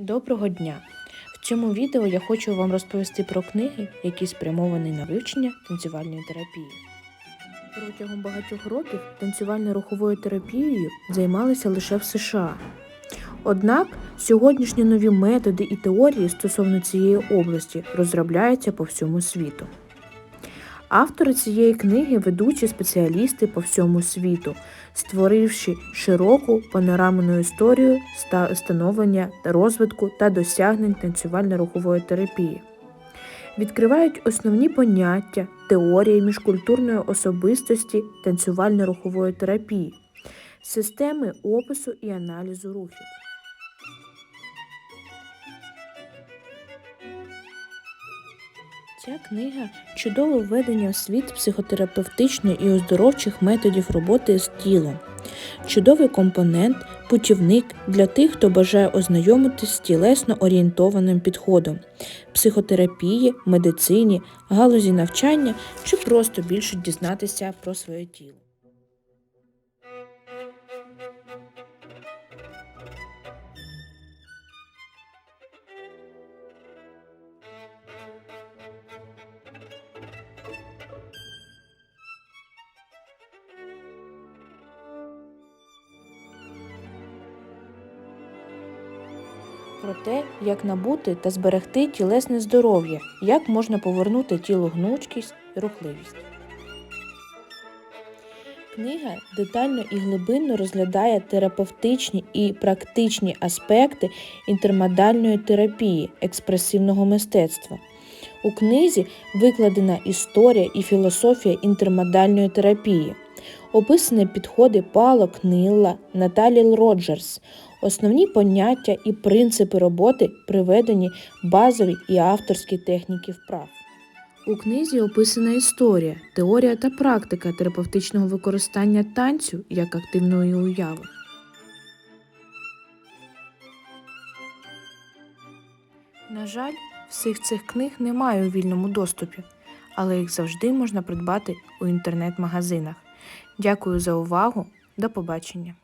Доброго дня! В цьому відео я хочу вам розповісти про книги, які спрямовані на вивчення танцювальної терапії. Протягом багатьох років танцювально-руховою терапією займалися лише в США. Однак сьогоднішні нові методи і теорії стосовно цієї області розробляються по всьому світу. Автори цієї книги ведучі спеціалісти по всьому світу, створивши широку панорамну історію ста- становлення, розвитку та досягнень танцювально-рухової терапії. Відкривають основні поняття, теорії міжкультурної особистості танцювально-рухової терапії, системи опису і аналізу рухів. Ця книга чудове введення в світ психотерапевтичних і оздоровчих методів роботи з тілом, чудовий компонент, путівник для тих, хто бажає ознайомитись з тілесно орієнтованим підходом, психотерапії, медицині, галузі навчання чи просто більше дізнатися про своє тіло. Про те, як набути та зберегти тілесне здоров'я, як можна повернути тілу гнучкість і рухливість. Книга детально і глибинно розглядає терапевтичні і практичні аспекти інтермодальної терапії експресивного мистецтва. У книзі викладена історія і філософія інтермодальної терапії, описані підходи Пало Книлла, Наталі Роджерс, основні поняття і принципи роботи приведені базові і авторські техніки вправ. У книзі описана історія, теорія та практика терапевтичного використання танцю як активної уяви. На жаль, всіх цих книг немає у вільному доступі, але їх завжди можна придбати у інтернет-магазинах. Дякую за увагу. До побачення!